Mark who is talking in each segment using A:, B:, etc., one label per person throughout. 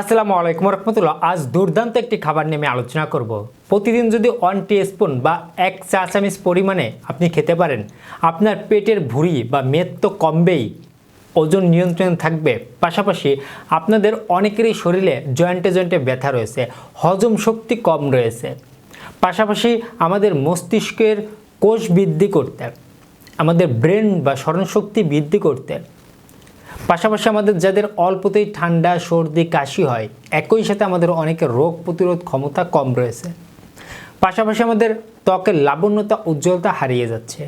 A: আসসালামু আলাইকুম রহমতুল্লাহ। আজ দুর্দান্ত একটি খাবার নিয়ে আমি আলোচনা করব। প্রতিদিন যদি ওয়ান স্পুন বা এক চা চামচ পরিমাণে আপনি খেতে পারেন, আপনার পেটের ভুঁড়ি বা মেদ তো কমবেই, ওজন নিয়ন্ত্রণ থাকবে। পাশাপাশি আপনাদের অনেকেরই শরীরে জয়েন্টে জয়েন্টে ব্যথা রয়েছে, হজম শক্তি কম রয়েছে। পাশাপাশি আমাদের মস্তিষ্কের কোষ বৃদ্ধি করতে, আমাদের ব্রেন বা স্মরণশক্তি বৃদ্ধি করতে পাশাপাশি আমাদের যাদের অল্পতেই ঠান্ডা, সর্দি, কাশি হয়, একই সাথে আমাদের অনেকের রোগ প্রতিরোধ ক্ষমতা কম রয়েছে। পাশাপাশি আমাদের ত্বকের লাবণ্যতা, উজ্জ্বলতা হারিয়ে যাচ্ছে।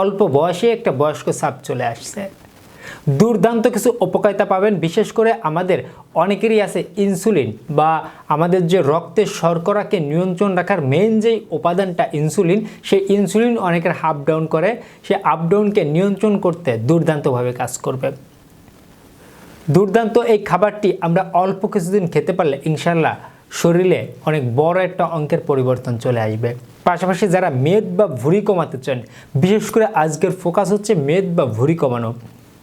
A: অল্প বয়সে একটা বয়স্ক সাপ চলে আসছে। দুর্দান্ত কিছু উপকারিতা পাবেন, বিশেষ করে আমাদের অনেকেরই আছে ইনসুলিন বা আমাদের যে রক্তের শর্করাকে নিয়ন্ত্রণ রাখার মেন যেই উপাদানটা ইনসুলিন, সেই ইনসুলিন অনেকের হাফ ডাউন করে, সে আপ ডাউনকে নিয়ন্ত্রণ করতে দুর্দান্তভাবে কাজ করবে। দুর্দান্ত এই খাবারটি আমরা অল্প কিছুদিন খেতে পারলে ইনশাল্লাহ শরীরে অনেক বড় একটা অঙ্কের পরিবর্তন চলে আসবে। পাশাপাশি যারা মেদ বা ভুঁড়ি কমাতে চান, বিশেষ করে আজকের ফোকাস হচ্ছে মেদ বা ভুঁড়ি কমানো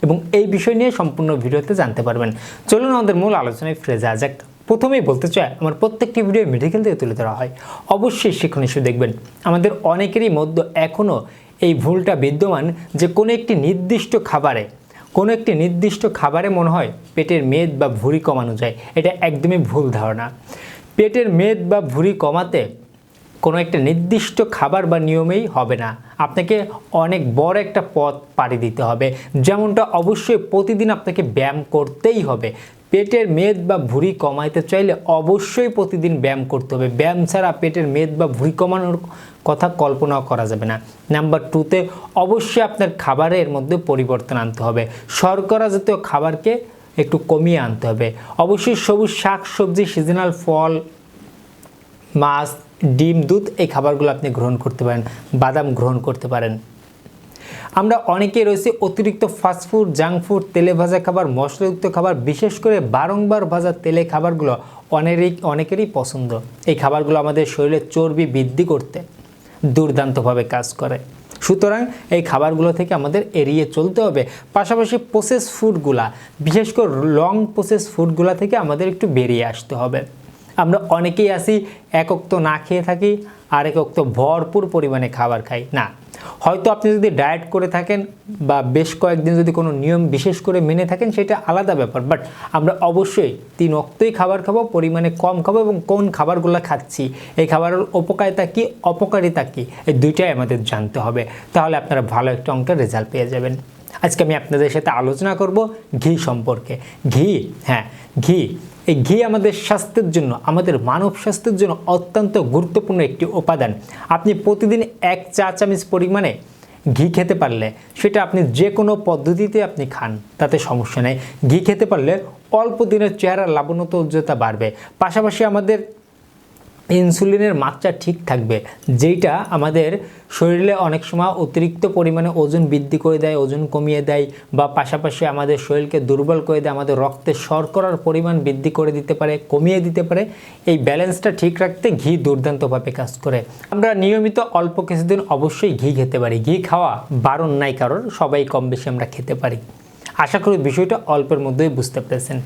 A: এবং এই বিষয় নিয়ে সম্পূর্ণ ভিডিওতে জানতে পারবেন। চলুন আমাদের মূল আলোচনায় ফিরে যাওয়া যাক। প্রথমেই বলতে চাই, আমার প্রত্যেকটি ভিডিও মেডিকেল থেকে তুলে ধরা হয়। অবশ্যই শিক্ষণ ইস্যু দেখবেন। আমাদের অনেকেরই মধ্যে এখনও এই ভুলটা বিদ্যমান যে কোনো একটি নির্দিষ্ট খাবারে কোনো একটি নির্দিষ্ট খাবারে মনে হয় পেটের মেদ বা ভুঁড়ি কমানো যায়। এটা একদমই ভুল ধারণা। পেটের মেদ বা ভুঁড়ি কমাতে কোনো একটা নির্দিষ্ট খাবার বা নিয়মেই হবে না। আপনাকে অনেক বড় একটা পথ পাড়ি দিতে হবে। যেমনটা অবশ্যই প্রতিদিন আপনাকে ব্যায়াম করতেই হবে। পেটের মেদ বা ভুঁড়ি কমাইতে চাইলে অবশ্যই প্রতিদিন ব্যায়াম করতে হবে। ব্যায়াম ছাড়া পেটের মেদ বা ভুঁড়ি কমানোর কথা কল্পনাও করা যাবে না। নাম্বার টুতে অবশ্যই আপনার খাবারের মধ্যে পরিবর্তন আনতে হবে। শর্করা জাতীয় খাবারকে একটু কমিয়ে আনতে হবে। অবশ্যই সবুজ শাক, সবজি সিজনাল ফল, মাছ, ডিম, দুধ এই খাবারগুলো আপনি গ্রহণ করতে পারেন। বাদাম গ্রহণ করতে পারেন। আমরা অনেকেই রয়েছে অতিরিক্ত ফাস্টফুড জাঙ্ক ফুড তেলে ভাজা খাবার, মশলাযুক্ত খাবার, বিশেষ করে বারংবার ভাজা তেলে খাবারগুলো অনেকেরই অনেকেরই পছন্দ। এই খাবারগুলো আমাদের শরীরে চর্বি বৃদ্ধি করতে দুর্দান্তভাবে কাজ করে। সুতরাং এই খাবারগুলো থেকে আমাদের এড়িয়ে চলতে হবে। পাশাপাশি প্রসেস ফুডগুলা বিশেষ করে লং প্রসেস ফুডগুলা থেকে আমাদের একটু বেরিয়ে আসতে হবে। আমরা অনেকেই আছি, এক অক্ত না খেয়ে থাকি আর এক অক্ত ভরপুর পরিমাণে খাবার খাই। না হয়তো আপনি যদি ডায়েট করে থাকেন বা বেশ কয়েকদিন যদি কোনো নিয়ম বিশেষ করে মেনে থাকেন, সেটা আলাদা ব্যাপার। বাট আমরা অবশ্যই তিন অক্তই খাবার খাব, পরিমাণে কম খাব এবং কোন খাবারগুলো খাচ্ছি, এই খাবারের উপকারিতা কী, অপকারিতা কী, এই দুইটাই আমাদের জানতে হবে। তাহলে আপনারা ভালো একটা অঙ্কের রেজাল্ট পেয়ে যাবেন। আজকে আমি আপনাদের সাথে আলোচনা করব ঘি সম্পর্কে। ঘি হ্যাঁ ঘি এই ঘি আমাদের স্বাস্থ্যের জন্য, আমাদের মানব স্বাস্থ্যের জন্য অত্যন্ত গুরুত্বপূর্ণ একটি উপাদান। আপনি প্রতিদিন এক চা চামচ পরিমাণে ঘি খেতে পারলে সেটা আপনি যে কোনো পদ্ধতিতে আপনি খান, তাতে সমস্যা নেই। ঘি খেতে পারলে অল্প দিনের চেহারা লাবণ্যতা উজ্জ্বলতা বাড়বে। পাশাপাশি আমাদের ইনসুলিনের মাত্রা ঠিক থাকবে, যেইটা আমাদের শরীরে অনেক সময় অতিরিক্ত পরিমাণে ওজন বৃদ্ধি করে দেয়, ওজন কমিয়ে দেয় বা পাশাপাশি আমাদের শরীরকে দুর্বল করে দেয়, আমাদের রক্তে শর্করার পরিমাণ বৃদ্ধি করে দিতে পারে, কমিয়ে দিতে পারে। এই ব্যালেন্সটা ঠিক রাখতে ঘি দুর্দান্তভাবে কাজ করে। আমরা নিয়মিত অল্প কিছুদিন অবশ্যই ঘি খেতে পারি। ঘি খাওয়া বারণ নাই, কারণ সবাই কম বেশি আমরা খেতে পারি। আশা করি বিষয়টা অল্পের মধ্যেই বুঝতে পেরেছেন।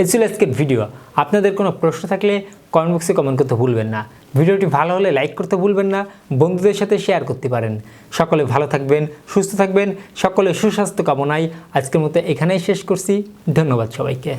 A: এ ছিল আজকের ভিডিও। আপনাদের কোনো প্রশ্ন থাকলে কমেন্ট বক্সে কমেন্ট করতে ভুলবেন না। ভিডিওটি ভালো হলে লাইক করতে ভুলবেন না, বন্ধুদের সাথে শেয়ার করতে পারেন। সকলে ভালো থাকবেন, সুস্থ থাকবেন সকলে সুস্বাস্থ্য কামনায় আজকের মতো এখানেই শেষ করছি। ধন্যবাদ সবাইকে।